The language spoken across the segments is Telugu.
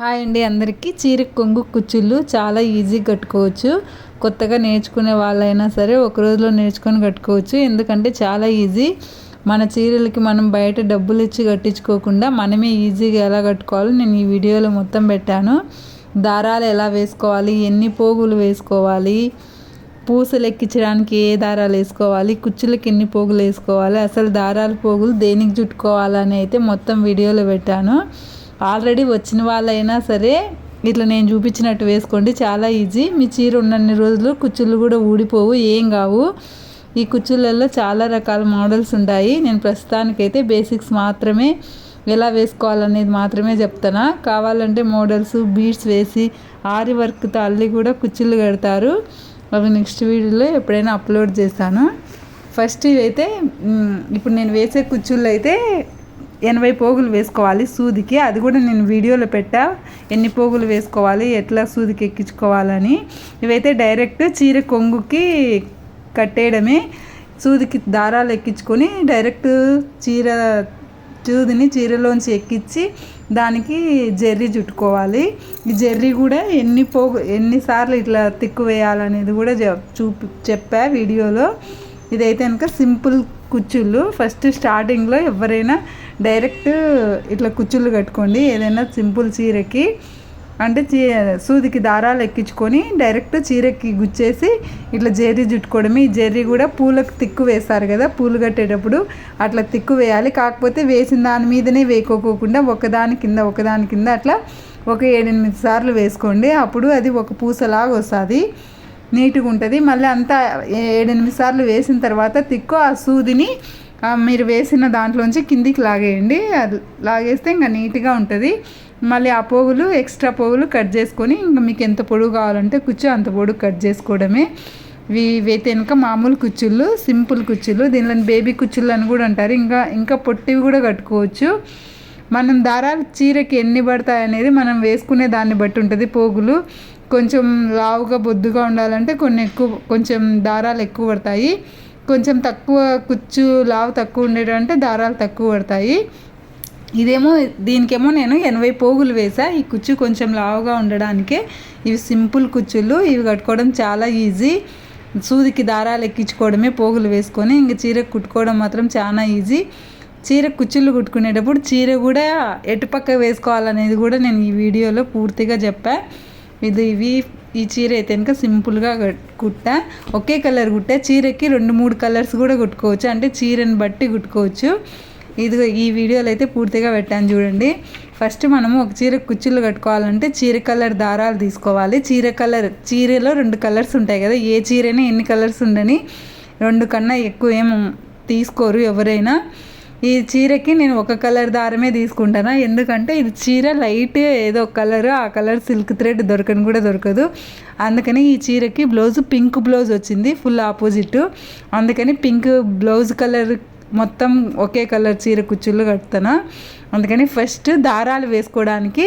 హాయ్ అండి అందరికీ. చీర కొంగు కుచ్చుళ్ళు చాలా ఈజీ కట్టుకోవచ్చు. కొత్తగా నేర్చుకునే వాళ్ళైనా సరే ఒక రోజులో నేర్చుకొని కట్టుకోవచ్చు. ఎందుకంటే చాలా ఈజీ. మన చీరలకి మనం బయట డబ్బులు ఇచ్చి కట్టించుకోకుండా మనమే ఈజీగా ఎలా కట్టుకోవాలో నేను ఈ వీడియోలో మొత్తం పెట్టాను. దారాలు ఎలా వేసుకోవాలి ఎన్ని పోగులు వేసుకోవాలి పూసలు ఎక్కించడానికి ఏ దారాలు వేసుకోవాలి కుచ్చులకి ఎన్ని పోగులు వేసుకోవాలి అసలు దారాలు పోగులు దేనికి చుట్టుకోవాలని అయితే మొత్తం వీడియోలో పెట్టాను. ఆల్రెడీ వచ్చిన వాళ్ళైనా సరే ఇట్లా నేను చూపించినట్టు వేసుకోండి చాలా ఈజీ. మీ చీర ఉన్నన్ని రోజులు కుచ్చులు కూడా ఊడిపోవు ఏం కావు. ఈ కుచ్చులలో చాలా రకాల మోడల్స్ ఉంటాయి. నేను ప్రస్తుతానికైతే బేసిక్స్ మాత్రమే ఎలా వేసుకోవాలనేది మాత్రమే చెప్తాను కావాలంటే మోడల్స్ బీడ్స్ వేసి ఆరి వర్క్తో అల్లి కూడా కుచ్చులు కడతారు. అవి నెక్స్ట్ వీడియోలో ఎప్పుడైనా అప్లోడ్ చేస్తాను. ఫస్ట్ ఇవైతే ఇప్పుడు నేను వేసే కుచ్చుళ్ళు అయితే ఎనభై పోగులు వేసుకోవాలి సూదికి. అది కూడా నేను వీడియోలో పెట్టా. ఎన్ని పోగులు వేసుకోవాలి ఎట్లా సూదికి ఎక్కించుకోవాలని. ఇవైతే డైరెక్ట్ చీర కొంగుకి కట్టేయడమే. సూదికి దారాలు ఎక్కించుకొని డైరెక్ట్ చీర చూదిని చీరలోంచి ఎక్కించి దానికి జెర్రీ చుట్టుకోవాలి. ఈ జెర్రీ కూడా ఎన్ని పోగు ఎన్నిసార్లు ఇట్లా తిక్కు వేయాలనేది కూడా చూపి చెప్పా వీడియోలో. ఇదైతే కనుక సింపుల్ కుచ్చుళ్ళు ఫస్ట్ స్టార్టింగ్లో ఎవరైనా డైరెక్ట్ ఇట్లా కుచ్చుళ్ళు కట్టుకోండి. ఏదైనా సింపుల్ చీరకి అంటే చీ సూదికి దారాలు ఎక్కించుకొని డైరెక్ట్ చీరకి గుచ్చేసి ఇట్లా జెర్రీ చుట్టుకోవడమే ఈ జెర్రీ కూడా పూలకు తిక్కు వేస్తారు కదా పూలు కట్టేటప్పుడు అట్లా తిక్కు వేయాలి. కాకపోతే వేసిన దాని మీదనే వేయకోకుండా ఒకదాని కింద ఒకదాని కింద అట్లా ఒక ఏడెనిమిది సార్లు వేసుకోండి. అప్పుడు అది ఒక పూసలాగా వస్తుంది. నీట్గా ఉంటుంది మళ్ళీ అంతా ఏడెనిమిది సార్లు వేసిన తర్వాత తిక్కు ఆ సూదిని మీరు వేసిన దాంట్లోంచి కిందికి లాగేయండి. అది లాగేస్తే ఇంకా నీట్గా ఉంటుంది. మళ్ళీ ఆ పోగులు ఎక్స్ట్రా పోగులు కట్ చేసుకొని ఇంకా మీకు ఎంత పొడుగు కావాలంటే కుచ్చు అంత పొడుగు కట్ చేసుకోవడమే. ఇవి ఇవైతే వెనుక మామూలు కుచ్చుళ్ళు సింపుల్ కుచ్చులు దీనిలో బేబీ కుచ్చుళ్ళు అని కూడా అంటారు. ఇంకా ఇంకా పొట్టివి కూడా కట్టుకోవచ్చు. మనం దారాలు చీరకి ఎన్ని పడతాయి అనేది మనం వేసుకునే దాన్ని బట్టి ఉంటుంది పోగులు. కొంచెం లావుగా బొద్దుగా ఉండాలంటే కొన్ని ఎక్కువ కొంచెం దారాలు ఎక్కువ పడతాయి. కొంచెం తక్కువ కుచ్చు లావు తక్కువ ఉండేటంటే దారాలు తక్కువ పడతాయి. ఇదేమో దీనికేమో నేను ఎనభై పోగులు వేసా. ఈ కుచ్చు కొంచెం లావుగా ఉండడానికే ఇవి సింపుల్ కుచ్చులు. ఇవి కట్టుకోవడం చాలా ఈజీ. సూదికి దారాలు ఎక్కించుకోవడమే పోగులు వేసుకొని ఇంక చీర కుట్టుకోవడం మాత్రం చాలా ఈజీ. చీర కుచ్చులు కుట్టుకునేటప్పుడు చీర కూడా ఎటుపక్క వేసుకోవాలనేది కూడా నేను ఈ వీడియోలో పూర్తిగా చెప్పాను ఇది ఇవి ఈ చీర అయితే కనుక సింపుల్గా కుట్ట. ఒకే కలర్ కుట్ట. చీరకి రెండు మూడు కలర్స్ కూడా కుట్టుకోవచ్చు. అంటే చీరని బట్టి కుట్టుకోవచ్చు. ఇది ఈ వీడియోలో అయితే పూర్తిగా పెట్టాను చూడండి. ఫస్ట్ మనము ఒక చీర కుచ్చులు కట్టుకోవాలంటే చీర కలర్ దారాలు తీసుకోవాలి. చీర కలర్ చీరలో రెండు కలర్స్ ఉంటాయి కదా. ఏ చీరైనా ఎన్ని కలర్స్ ఉండని రెండు కన్నా ఎక్కువ ఏం తీసుకోరు ఎవరైనా. ఈ చీరకి నేను ఒక కలర్ దారమే తీసుకుంటాను. ఎందుకంటే ఇది చీర లైట్ ఏదో కలర్ ఆ కలర్ సిల్క్ థ్రెడ్ దొరకని కూడా దొరకదు. అందుకని ఈ చీరకి బ్లౌజ్ పింక్ బ్లౌజ్ వచ్చింది ఫుల్ ఆపోజిట్. అందుకని పింక్ బ్లౌజ్ కలర్ మొత్తం ఒకే కలర్ చీర కుచ్చుళ్ళు కడతాను. అందుకని ఫస్ట్ దారాలు వేసుకోవడానికి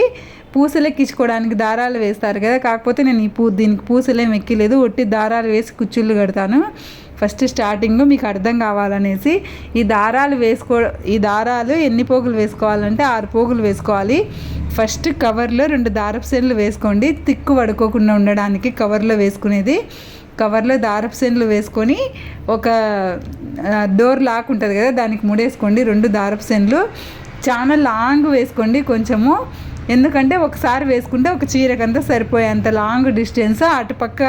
పూసలు ఎక్కించుకోవడానికి దారాలు వేస్తారు కదా. కాకపోతే నేను ఈ పూ దీనికి పూసలేం ఎక్కలేదు ఒట్టి దారాలు వేసి కుచ్చుళ్ళు కడతాను. ఫస్ట్ స్టార్టింగ్ మీకు అర్థం కావాలనేసి ఈ దారాలు వేసుకో ఈ దారాలు ఎన్ని పోగులు వేసుకోవాలంటే ఆరు పోగులు వేసుకోవాలి. ఫస్ట్ కవర్లో రెండు దారపు సెన్లు వేసుకోండి. తిక్కు పడుకోకుండా ఉండడానికి కవర్లో వేసుకునేది. కవర్లో దారపు సెన్లు వేసుకొని ఒక డోర్ లాక్ ఉంటుంది కదా దానికి ముడేసుకోండి. రెండు దారపు సెన్లు చాలా లాంగ్ వేసుకోండి. కొంచెము ఎందుకంటే ఒకసారి వేసుకుంటే ఒక చీరకంతా సరిపోయేంత లాంగ్ డిస్టెన్స్ అటుపక్క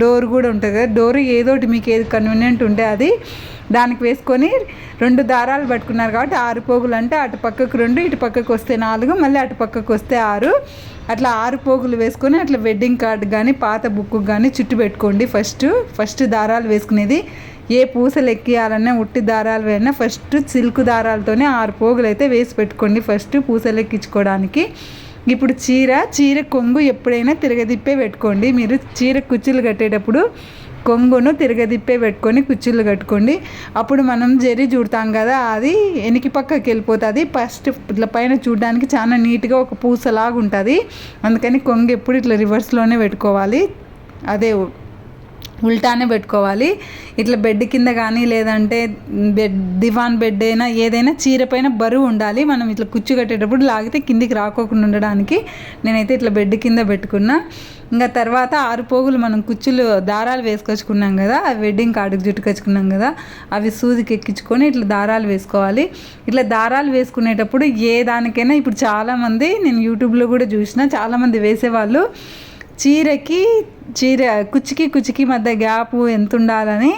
డోర్ కూడా ఉంటుంది కదా. డోర్ ఏదోటి మీకు ఏది కన్వీనియంట్ ఉంటే అది దానికి వేసుకొని రెండు దారాలు పట్టుకున్నారు కాబట్టి ఆరు పోగులు అంటే అటు పక్కకు రెండు ఇటు పక్కకు వస్తే నాలుగు మళ్ళీ అటు పక్కకు వస్తే ఆరు. అట్లా ఆరు పోగులు వేసుకొని అట్లా వెడ్డింగ్ కార్డు కానీ పాత బుక్ కానీ చుట్టు పెట్టుకోండి. ఫస్ట్ ఫస్ట్ దారాలు వేసుకునేది ఏ పూసలు ఎక్కియాలన్నా ఉట్టి దారాలు వేయన్నా ఫస్ట్ సిల్క్ దారాలతోనే ఆరు పోగులు అయితే వేసి పెట్టుకోండి ఫస్ట్ పూసలు ఎక్కించుకోవడానికి. ఇప్పుడు చీర చీర కొంగు ఎప్పుడైనా తిరగదిప్పే పెట్టుకోండి. మీరు చీర కుచ్చులు కట్టేటప్పుడు కొంగును తిరగదిప్పే పెట్టుకొని కుచ్చులు కట్టుకోండి. అప్పుడు మనం జరి చూడతాం కదా అది వెనక పక్కకి వెళ్ళిపోతుంది. ఫస్ట్ ఇట్లా పైన చూడడానికి చాలా నీట్గా ఒక పూసలాగా ఉంటుంది అందుకని కొంగు ఎప్పుడు ఇట్లా రివర్స్లోనే పెట్టుకోవాలి. అదే ఉల్టానే పెట్టుకోవాలి. ఇట్లా బెడ్ కింద కానీ లేదంటే బెడ్ దివాన్ బెడ్ అయినా ఏదైనా చీర పైన బరువు ఉండాలి. మనం ఇట్లా కుచ్చు కట్టేటప్పుడు లాగితే కిందికి రాకోకుండా ఉండడానికి నేనైతే ఇట్లా బెడ్ కింద పెట్టుకున్నా. ఇంకా తర్వాత ఆరు పోగులు మనం కుచ్చులు దారాలు వేసుకొచ్చుకున్నాం కదా అవి వెడ్డింగ్ కార్డుకి జుట్టుకొచ్చుకున్నాం కదా అవి సూదికి ఎక్కించుకొని ఇట్లా దారాలు వేసుకోవాలి. ఇట్లా దారాలు వేసుకునేటప్పుడు ఏ దానికైనా ఇప్పుడు చాలామంది నేను యూట్యూబ్లో కూడా చూసిన చాలామంది వేసేవాళ్ళు చీరకి చీర కుచ్చికి కుచ్చికి మధ్య గ్యాప్ ఎంత ఉండాలని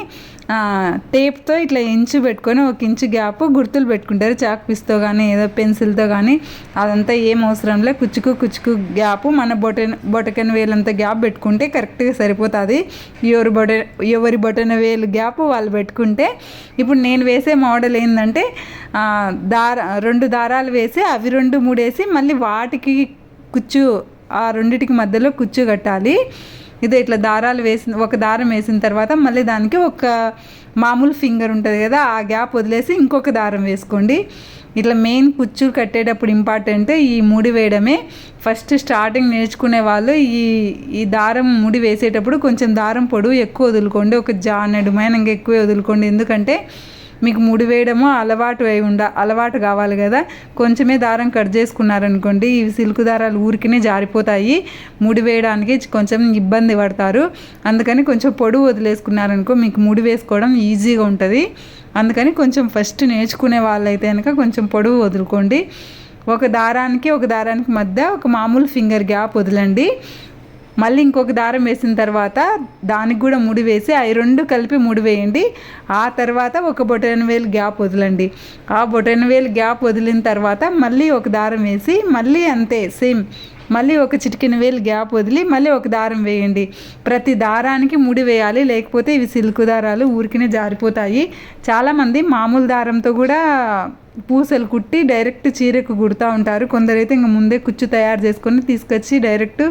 టేప్తో ఇట్లా ఇంచు పెట్టుకొని ఒక ఇంచు గ్యాప్ గుర్తులు పెట్టుకుంటారు. చాక్ పీస్తో కానీ ఏదో పెన్సిల్తో కానీ అదంతా ఏం అవసరం లేదు కుచ్చుకు కుచ్చుకు గ్యాప్ మన బొటన్ బొటకన వేలంత గ్యాప్ పెట్టుకుంటే కరెక్ట్గా సరిపోతుంది. ఎవరి బొట ఎవరి బొటన వేలు గ్యాప్ వాళ్ళు పెట్టుకుంటే ఇప్పుడు నేను వేసే మోడల్ ఏంటంటే దార రెండు దారాలు వేసి అవి రెండు మూడేసి మళ్ళీ వాటికి కుచ్చు ఆ రెండిటికి మధ్యలో కుచ్చు కట్టాలి. ఇదే ఇట్లా దారాలు వేసిన ఒక దారం వేసిన తర్వాత మళ్ళీ దానికి ఒక మామూలు ఫింగర్ ఉంటుంది కదా ఆ గ్యాప్ వదిలేసి ఇంకొక దారం వేసుకోండి. ఇట్లా మెయిన్ కుచ్చు కట్టేటప్పుడు ఇంపార్టెంట్ ఈ ముడి వేయడమే. ఫస్ట్ స్టార్టింగ్ నేర్చుకునే వాళ్ళు ఈ ఈ దారం ముడి వేసేటప్పుడు కొంచెం దారం పొడవు ఎక్కువ వదులుకోండి ఒక జానడు మైనంగా ఎక్కువ వదులుకోండి. ఎందుకంటే మీకు ముడి వేయడము అలవాటు అయి ఉండ అలవాటు కావాలి కదా. కొంచెమే దారం కట్ చేసుకున్నారనుకోండి ఇవి సిల్క్ దారాలు ఊరికినే జారిపోతాయి. ముడి వేయడానికి కొంచెం ఇబ్బంది పడతారు. అందుకని కొంచెం పొడువు వదిలేసుకున్నారనుకో మీకు ముడి వేసుకోవడం ఈజీగా ఉంటుంది. అందుకని కొంచెం ఫస్ట్ నేర్చుకునే వాళ్ళైతే కనుక కొంచెం పొడవు వదులుకోండి. ఒక దారానికి ఒక దారానికి మధ్య ఒక మామూలు ఫింగర్ గ్యాప్ వదలండి. మళ్ళీ ఇంకొక దారం వేసిన తర్వాత దానికి కూడా ముడి వేసి అవి రెండు కలిపి ముడి వేయండి. ఆ తర్వాత ఒక బొటన వేలు గ్యాప్ వదలండి. ఆ బొటన వేలు గ్యాప్ వదిలిన తర్వాత మళ్ళీ ఒక దారం వేసి మళ్ళీ అంతే సేమ్. మళ్ళీ ఒక చిటికిన వేలు గ్యాప్ వదిలి మళ్ళీ ఒక దారం వేయండి. ప్రతి దారానికి ముడి వేయాలి లేకపోతే ఇవి సిల్క్ దారాలు ఊరికినే జారిపోతాయి. చాలామంది మామూలు దారంతో కూడా పూసలు కుట్టి డైరెక్ట్ చీరకు కుడుతూ ఉంటారు. కొందరైతే ఇంకా ముందే కుచ్చు తయారు చేసుకొని తీసుకొచ్చి డైరెక్ట్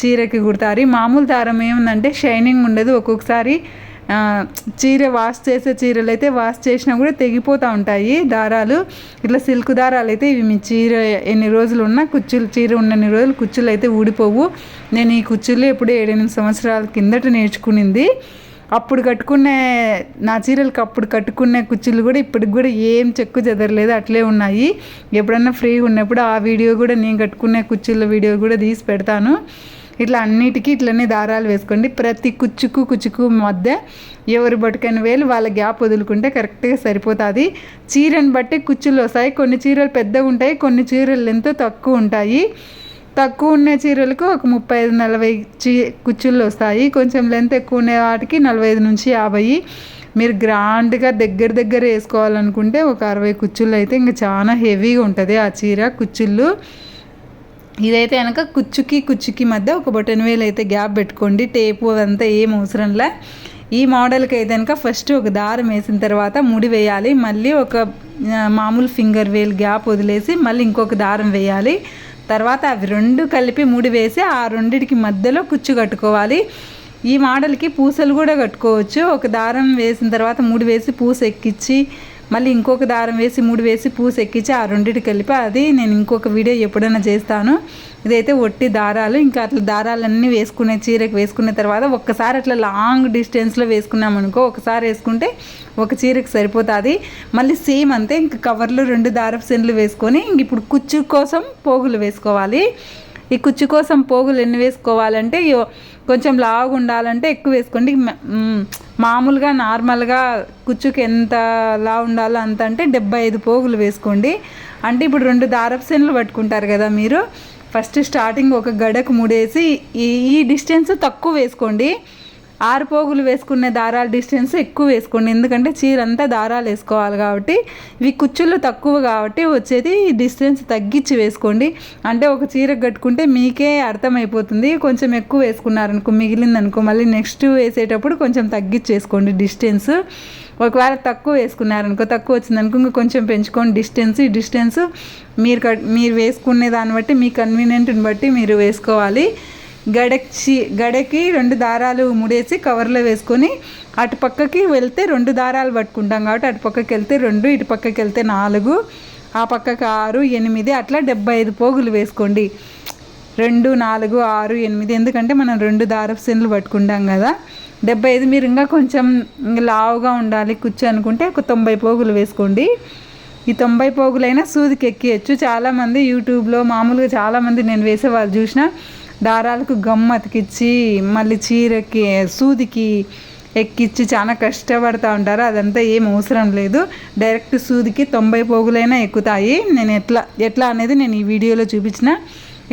చీరకి కుడతారు. మామూలు దారం ఏముందంటే షైనింగ్ ఉండదు. ఒక్కొక్కసారి చీర వాష్ చేసే చీరలు అయితే వాష్ చేసినా కూడా తెగిపోతూ ఉంటాయి. దారాలు ఇట్లా సిల్క్ దారాలు అయితే ఇవి మీ చీర ఎన్ని రోజులు ఉన్నా కుచ్చులు చీర ఉన్నన్ని రోజులు కుచ్చులు అయితే ఊడిపోవు. నేను ఈ కుచ్చులు ఎప్పుడు ఏడెనిమిది సంవత్సరాల కిందట నేర్చుకునింది. అప్పుడు కట్టుకునే నా చీరలకు అప్పుడు కట్టుకునే కుచ్చులు కూడా ఇప్పటికి కూడా ఏం చెక్కు చెదరలేదు. అట్లే ఉన్నాయి. ఎప్పుడన్నా ఫ్రీగా ఉన్నప్పుడు ఆ వీడియో కూడా నేను కట్టుకునే కుచ్చుల వీడియో కూడా తీసి పెడతాను. ఇట్లా అన్నిటికీ ఇట్లనే దారాలు వేసుకోండి. ప్రతి కుచ్చుకు కుచ్చుకు మధ్య ఎవరు బొటకైన వేలు వాళ్ళ గ్యాప్ వదులుకుంటే కరెక్ట్గా సరిపోతుంది. చీరని బట్టి కుచ్చులు వస్తాయి. కొన్ని చీరలు పెద్దగా ఉంటాయి కొన్ని చీరలు ఎంతో తక్కువ ఉంటాయి. తక్కువ ఉన్న చీరలకు ఒక ముప్పై ఐదు నలభై చీ కుచ్చుళ్ళు వస్తాయి. కొంచెం లెంత్ ఎక్కువ ఉండే వాటికి నలభై ఐదు నుంచి యాభై. మీరు గ్రాండ్గా దగ్గర దగ్గర వేసుకోవాలనుకుంటే ఒక అరవై కుచ్చుళ్ళు అయితే ఇంకా చాలా హెవీగా ఉంటుంది ఆ చీర కుచ్చుళ్ళు ఇదైతే కనుక కుచ్చుకి కుచ్చుకి మధ్య ఒక బొటన్ వేలు అయితే గ్యాప్ పెట్టుకోండి. టేపు అదంతా ఏం అవసరంలే ఈ మోడల్కి అయితే కనుక ఫస్ట్ ఒక దారం వేసిన తర్వాత ముడి వేయాలి. మళ్ళీ ఒక మామూలు ఫింగర్ వేలు గ్యాప్ వదిలేసి మళ్ళీ ఇంకొక దారం వేయాలి. తర్వాత అవి రెండు కలిపి ముడి వేసి ఆ రెండిటికి మధ్యలో కుచ్చు కట్టుకోవాలి. ఈ మోడల్కి పూసలు కూడా కట్టుకోవచ్చు. ఒక దారం వేసిన తర్వాత ముడి వేసి పూస ఎక్కించి మళ్ళీ ఇంకొక దారం వేసి మూడు వేసి పూసి ఎక్కించి ఆ రెండింటి కలిపి అది నేను ఇంకొక వీడియో ఎప్పుడైనా చేస్తాను. ఇదైతే ఒట్టి దారాలు. ఇంకా అట్లా దారాలన్నీ వేసుకునే చీరకు వేసుకున్న తర్వాత ఒక్కసారి అట్లా లాంగ్ డిస్టెన్స్లో వేసుకున్నాం అనుకో ఒకసారి వేసుకుంటే ఒక చీరకు సరిపోతుంది. మళ్ళీ సేమ్ అంతే. ఇంక కవర్లు రెండు దారపు సెన్లు వేసుకొని ఇంక ఇప్పుడు కుచ్చు కోసం పోగులు వేసుకోవాలి. ఈ కుచ్చు కోసం పోగులు ఎన్ని వేసుకోవాలంటే కొంచెం లావుగా ఉండాలంటే ఎక్కువ వేసుకోండి. మామూలుగా నార్మల్గా కుచ్చుకి ఎంత లా ఉండాలో అంత అంటే డెబ్బై ఐదు పోగులు వేసుకోండి. అంటే ఇప్పుడు రెండు దారపు పట్టుకుంటారు కదా మీరు. ఫస్ట్ స్టార్టింగ్ ఒక గడకు ముడేసి ఈ ఈ డిస్టెన్స్ తక్కువ వేసుకోండి. ఆరు పోగులు వేసుకునే దారాలు డిస్టెన్స్ ఎక్కువ వేసుకోండి. ఎందుకంటే చీర అంతా దారాలు వేసుకోవాలి కాబట్టి ఇవి కుచ్చులు తక్కువ కాబట్టి వచ్చేది డిస్టెన్స్ తగ్గించి వేసుకోండి. అంటే ఒక చీర కట్టుకుంటే మీకే అర్థమైపోతుంది. కొంచెం ఎక్కువ వేసుకున్నారనుకో మిగిలిందనుకో మళ్ళీ నెక్స్ట్ వేసేటప్పుడు కొంచెం తగ్గించి వేసుకోండి డిస్టెన్స్. ఒకవేళ తక్కువ వేసుకున్నారనుకో తక్కువ వచ్చిందనుకో ఇంకా కొంచెం పెంచుకోండి డిస్టెన్స్. ఈ డిస్టెన్స్ మీరు మీరు వేసుకునే దాన్ని బట్టి మీ కన్వీనియంట్ని బట్టి మీరు వేసుకోవాలి. గడకి గడకి రెండు దారాలు ముడేసి కవర్లో వేసుకొని అటుపక్కకి వెళ్తే రెండు దారాలు పట్టుకుంటాం కాబట్టి అటుపక్కకి వెళ్తే రెండు ఇటు పక్కకి వెళ్తే నాలుగు ఆ పక్కకి ఆరు ఎనిమిది అట్లా డెబ్బై ఐదు పోగులు వేసుకోండి. రెండు నాలుగు ఆరు ఎనిమిది ఎందుకంటే మనం రెండు దారపు సెన్లు పట్టుకుంటాం కదా. డెబ్బై ఐదు మీరు ఇంకా కొంచెం లావుగా ఉండాలి కుచ్చు అనుకుంటే ఒక తొంభై పోగులు వేసుకోండి. ఈ తొంభై పోగులైనా సూదికి ఎక్కియచ్చు. చాలామంది యూట్యూబ్లో మామూలుగా చాలామంది నేను వేసే వాళ్ళు చూసిన దారాలకు గమ్ అతికిచ్చి మళ్ళీ చీరకి సూదికి ఎక్కిచ్చి చాలా కష్టపడుతూ ఉంటారు. అదంతా ఏం అవసరం లేదు. డైరెక్ట్ సూదికి తొంభై పోగులైనా ఎక్కుతాయి. నేను ఎట్లా ఎట్లా అనేది నేను ఈ వీడియోలో చూపించిన.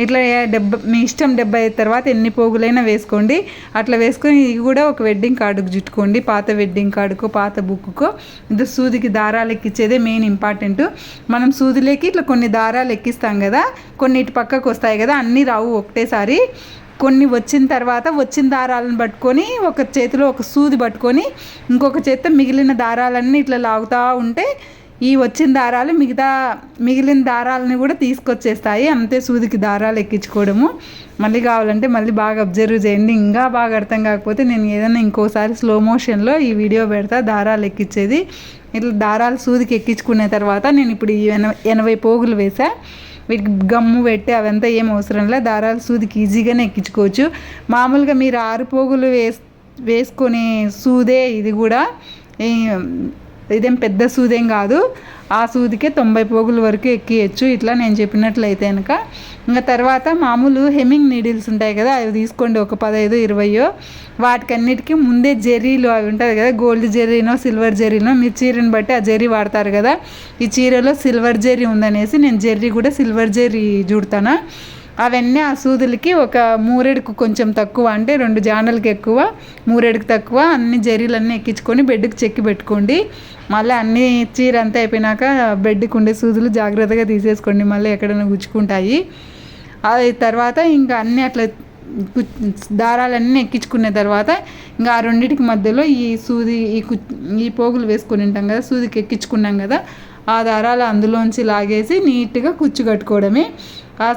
ఇట్లా డెబ్బ మీ ఇష్టం డెబ్బై తర్వాత ఎన్ని పోగులైనా వేసుకోండి. అట్లా వేసుకొని ఇది కూడా ఒక వెడ్డింగ్ కార్డుకు చుట్టుకోండి. పాత వెడ్డింగ్ కార్డుకు పాత బుక్కు ఇది సూదికి దారాలు ఎక్కించేదే మెయిన్ ఇంపార్టెంట్ మనం సూదిలోకి ఇట్లా కొన్ని దారాలు ఎక్కిస్తాం కదా కొన్ని ఇటు పక్కకు వస్తాయి కదా అన్నీ రావు ఒకటేసారి. కొన్ని వచ్చిన తర్వాత వచ్చిన దారాలను పట్టుకొని ఒక చేతిలో ఒక సూది పట్టుకొని ఇంకొక చేతితో మిగిలిన దారాలన్నీ ఇట్లా లాగుతూ ఉంటే ఈ వచ్చిన దారాలు మిగతా మిగిలిన దారాలని కూడా తీసుకొచ్చేస్తాయి. అంతే సూదికి దారాలు ఎక్కించుకోవడము. మళ్ళీ కావాలంటే మళ్ళీ బాగా అబ్జర్వ్ చేయండి. ఇంకా బాగా అర్థం కాకపోతే నేను ఏదైనా ఇంకోసారి స్లో మోషన్లో ఈ వీడియో పెడతా దారాలు ఎక్కించేది ఇట్లా దారాలు సూదికి ఎక్కించుకున్న తర్వాత నేను ఇప్పుడు ఈ ఎనభై ఎనభై పోగులు వేసా. వీటికి గమ్ము పెట్టి అవంతా ఏం అవసరం లేదు దారాలు సూదికి ఈజీగానే ఎక్కించుకోవచ్చు. మామూలుగా మీరు ఆరు పోగులు వేస్ వేసుకునే సూదే ఇది కూడా. ఇదేం పెద్ద సూదేం కాదు. ఆ సూదికే తొంభై పోగుల వరకు ఎక్కియచ్చు. ఇట్లా నేను చెప్పినట్లయితే కనుక ఇంకా తర్వాత మామూలు హెమ్మింగ్ నీడిల్స్ ఉంటాయి కదా అవి తీసుకోండి. ఒక పదహైదు ఇరవయో. వాటికన్నిటికీ ముందే జెర్రీలు అవి ఉంటుంది కదా గోల్డ్ జెర్రీనో సిల్వర్ జెర్రీనో. మీరు చీరని బట్టి ఆ జెర్రీ వాడతారు కదా. ఈ చీరలో సిల్వర్ జెర్రీ ఉందనేసి నేను జెర్రీ కూడా సిల్వర్ జెర్రీ చూడతాను అవన్నీ ఆ సూదులకి ఒక మూరెడుకు కొంచెం తక్కువ అంటే రెండు జానలకి ఎక్కువ మూరెడుకు తక్కువ అన్ని జరీలన్నీ ఎక్కించుకొని బెడ్కి చెక్కి పెట్టుకోండి. మళ్ళీ అన్ని చీర అంతా అయిపోయినాక బెడ్కి ఉండే సూదులు జాగ్రత్తగా తీసేసుకోండి మళ్ళీ ఎక్కడైనా గుచ్చుకుంటాయి. అది తర్వాత ఇంకా అన్నీ అట్లా దారాలన్నీ ఎక్కించుకున్న తర్వాత ఇంకా ఆ రెండింటికి మధ్యలో ఈ సూది ఈ కు ఈ పోగులు వేసుకొని ఉంటాం కదా సూదికి ఎక్కించుకున్నాం కదా ఆ దారాలు అందులోంచి లాగేసి నీట్గా కుచ్చు కట్టుకోవడమే ఆ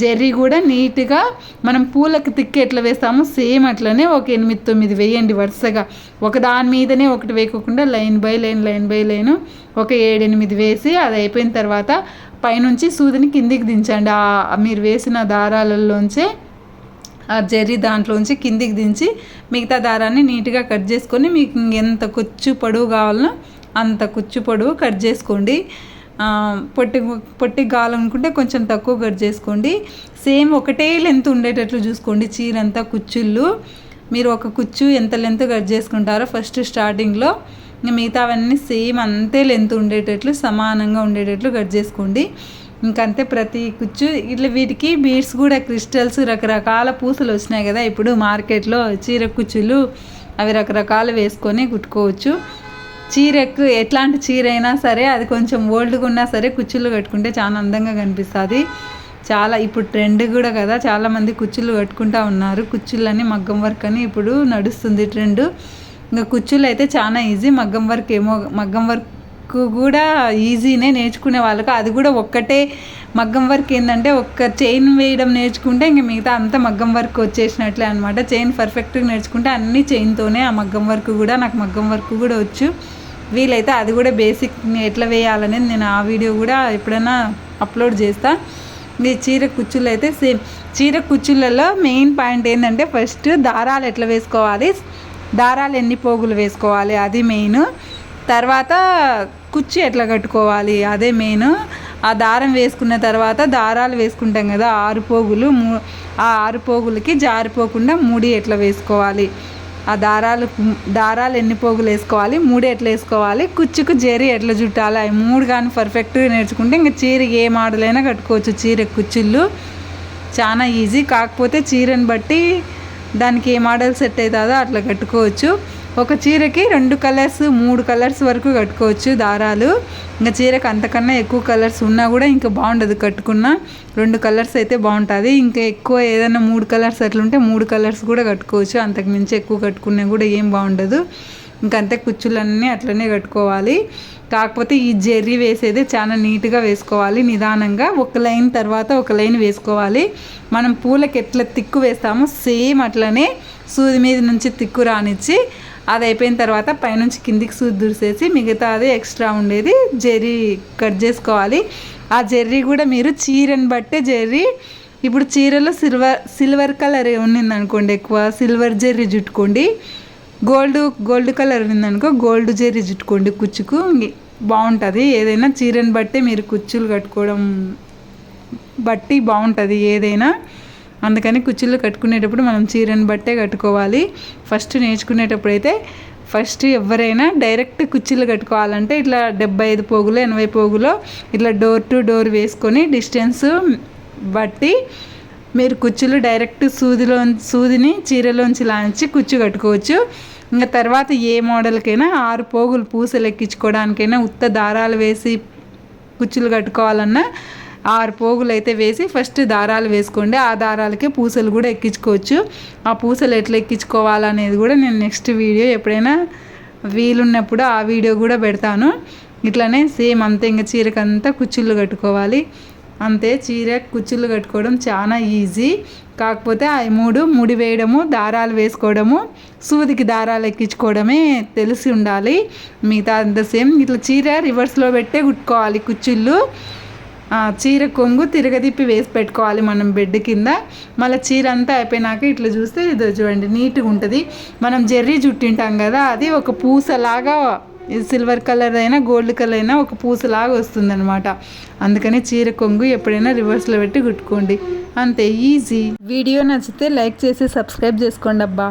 జెర్రీ కూడా నీట్గా మనం పూలకు తిక్కి ఎట్లా వేస్తామో సేమ్ అట్లనే ఒక ఎనిమిది తొమ్మిది వేయండి వరుసగా. ఒక దాని మీదనే ఒకటి వేయకుండా line by line line by line ఒక ఏడెనిమిది వేసి అది అయిపోయిన తర్వాత పైనుంచి సూదిని కిందికి దించండి. మీరు వేసిన దారాలలోంచే ఆ జెర్రీ దాంట్లోంచి కిందికి దించి మిగతా దారాన్ని నీట్గా కట్ చేసుకొని మీకు ఎంత కొచ్చు పొడవు కావాలనో అంత కుచ్చు పొడవు కట్ చేసుకోండి. పొట్టి పొట్టి కావాలనుకుంటే కొంచెం తక్కువ కట్ చేసుకోండి. సేమ్ ఒకటే లెంత్ ఉండేటట్లు చూసుకోండి. చీర అంతా కుచ్చుళ్ళు. మీరు ఒక కుచ్చు ఎంత లెంత్ కట్ చేసుకుంటారో ఫస్ట్ స్టార్టింగ్లో మిగతావన్నీ సేమ్ అంతే లెంత్ ఉండేటట్లు సమానంగా ఉండేటట్లు కట్ చేసుకోండి. ఇంకంతే ప్రతి కుచ్చు. ఇట్లా వీటికి బీడ్స్ కూడా క్రిస్టల్స్ రకరకాల పూసలు వచ్చినాయి కదా. ఇప్పుడు మార్కెట్లో చీర కుచ్చులు అవి రకరకాలు వేసుకొని కుట్టుకోవచ్చు. చీరకు ఎట్లాంటి చీర అయినా సరే అది కొంచెం ఓల్డ్గా ఉన్నా సరే కుచ్చులు కట్టుకుంటే చాలా అందంగా కనిపిస్తుంది. చాలా ఇప్పుడు ట్రెండ్ కూడా కదా చాలామంది కుచ్చులు కట్టుకుంటా ఉన్నారు. కుచ్చులని మగ్గం వర్క్ అని ఇప్పుడు నడుస్తుంది ట్రెండ్. ఇంకా కుచ్చులు అయితే చాలా ఈజీ మగ్గం వర్క్ ఏమో మగ్గం వర్క్ కూడా ఈజీనే నేర్చుకునే వాళ్ళకు. అది కూడా ఒక్కటే మగ్గం వర్క్ ఏంటంటే ఒక్క చైన్ వేయడం నేర్చుకుంటే ఇంక మిగతా అంతా మగ్గం వర్క్ వచ్చేసినట్లే అనమాట చైన్ పర్ఫెక్ట్గా నేర్చుకుంటే అన్ని చైన్తోనే ఆ మగ్గం వర్క్ కూడా నాకు మగ్గం వర్క్ కూడా వచ్చు. వీలైతే అది కూడా బేసిక్ ఎట్లా వేయాలనేది నేను ఆ వీడియో కూడా ఎప్పుడైనా అప్లోడ్ చేస్తాను మీ చీర కుచ్చులు అయితే సేమ్ చీర కుచ్చులలో మెయిన్ పాయింట్ ఏంటంటే ఫస్ట్ దారాలు ఎట్లా వేసుకోవాలి? దారాలు ఎన్ని పోగులు వేసుకోవాలి? అది మెయిన్. తర్వాత కుచ్చి ఎట్లా కట్టుకోవాలి? అదే మెయిన్ ఆ దారం వేసుకున్న తర్వాత దారాలు వేసుకుంటాం కదా ఆరు పోగులు ఆ ఆరు పోగులకి జారిపోకుండా ముడి ఎట్లా వేసుకోవాలి? ఆ దారాలు దారాలు ఎన్ని పోగులు వేసుకోవాలి? మూడు ఎట్లా వేసుకోవాలి? కుచ్చుకు జరి ఎట్లా చుట్టాలి? అవి మూడు కానీ పర్ఫెక్ట్గా నేర్చుకుంటే ఇంకా చీర ఏ మోడలైనా కట్టుకోవచ్చు. చీర కుచ్చుళ్ళు చాలా ఈజీ కాకపోతే చీరని బట్టి దానికి ఏ మోడల్ సెట్ అవుతుందో అట్లా కట్టుకోవచ్చు. ఒక చీరకి రెండు కలర్స్ మూడు కలర్స్ వరకు కట్టుకోవచ్చు దారాలు. ఇంకా చీరకు అంతకన్నా ఎక్కువ కలర్స్ ఉన్నా కూడా ఇంకా బాగుండదు కట్టుకున్న. రెండు కలర్స్ అయితే బాగుంటుంది. ఇంకా ఎక్కువ ఏదైనా మూడు కలర్స్ అట్లుంటే మూడు కలర్స్ కూడా కట్టుకోవచ్చు. అంతకు మించి ఎక్కువ కట్టుకున్నా కూడా ఏం బాగుండదు. ఇంకంతే కుచ్చులన్నీ అట్లనే కట్టుకోవాలి. కాకపోతే ఈ జెర్రీ వేసేది చాలా నీట్గా వేసుకోవాలి. నిదానంగా ఒక లైన్ తర్వాత ఒక లైన్ వేసుకోవాలి. మనం పూలకి ఎట్లా తిక్కు వేస్తామో సేమ్ అట్లనే సూది మీద నుంచి తిక్కు రానిచ్చి అది అయిపోయిన తర్వాత పైనుంచి కిందికి సూది దురిసేసి మిగతా అది ఎక్స్ట్రా ఉండేది జెర్రీ కట్ చేసుకోవాలి. ఆ జెర్రీ కూడా మీరు చీరని బట్టే జెర్రీ. ఇప్పుడు చీరలో సిల్వర్ సిల్వర్ కలర్ ఉన్నింది అనుకోండి ఎక్కువ సిల్వర్ జెర్రీ చుట్టుకోండి. గోల్డ్ గోల్డ్ కలర్ ఉందనుకో గోల్డ్ జెర్రీ చుట్టుకోండి కుచ్చుకు. బాగుంటుంది. ఏదైనా చీరని బట్టే మీరు కుచ్చులు కట్టుకోవడం బట్టి బాగుంటుంది ఏదైనా. అందుకని కుచ్చుళ్ళు కట్టుకునేటప్పుడు మనం చీరని బట్టే కట్టుకోవాలి. ఫస్ట్ నేర్చుకునేటప్పుడు అయితే ఫస్ట్ ఎవరైనా డైరెక్ట్ కుర్చీలు కట్టుకోవాలంటే ఇట్లా డెబ్బై ఐదు పోగులు ఎనభై పోగులో ఇట్లా డోర్ టు డోర్ వేసుకొని డిస్టెన్స్ బట్టి మీరు కుచ్చులు డైరెక్ట్ సూదిలో సూదిని చీరలోంచి లాంచి కుచ్చు కట్టుకోవచ్చు. ఇంకా తర్వాత ఏ మోడల్కైనా ఆరు పోగులు పూసలు ఎక్కించుకోవడానికైనా ఉత్త దారాలు వేసి కుచ్చులు కట్టుకోవాలన్నా ఆరు పోగులు అయితే వేసి ఫస్ట్ దారాలు వేసుకోండి. ఆ దారాలకే పూసలు కూడా ఎక్కించుకోవచ్చు. ఆ పూసలు ఎట్లా ఎక్కించుకోవాలనేది కూడా నేను నెక్స్ట్ వీడియో ఎప్పుడైనా వీలున్నప్పుడు ఆ వీడియో కూడా పెడతాను. ఇట్లానే సేమ్ అంతే ఇంకా చీరకంతా కుచ్చుళ్ళు కట్టుకోవాలి. అంతే చీర కుచ్చుళ్ళు కట్టుకోవడం చాలా ఈజీ కాకపోతే ఆ మూడు ముడి వేయడము దారాలు వేసుకోవడము సూదికి దారాలు ఎక్కించుకోవడమే తెలిసి ఉండాలి. మిగతా అంత సేమ్ ఇట్లా చీర రివర్స్లో పెట్టే కుట్టుకోవాలి కుచ్చిళ్ళు. చీర కొంగు తిరగదిప్పి వేసి పెట్టుకోవాలి మనం బెడ్ కింద. మళ్ళీ చీర అంతా అయిపోయినాక ఇట్లా చూస్తే ఇది చూడండి నీట్గా ఉంటుంది. మనం జెర్రీ జుట్టింటాం కదా అది ఒక పూసలాగా సిల్వర్ కలర్ అయినా గోల్డ్ కలర్ అయినా ఒక పూసలాగా వస్తుంది అందుకని చీర కొంగు ఎప్పుడైనా రివర్స్లో పెట్టి కుట్టుకోండి. అంతే ఈజీ వీడియో నచ్చితే లైక్ చేసి సబ్స్క్రైబ్ చేసుకోండి అబ్బా.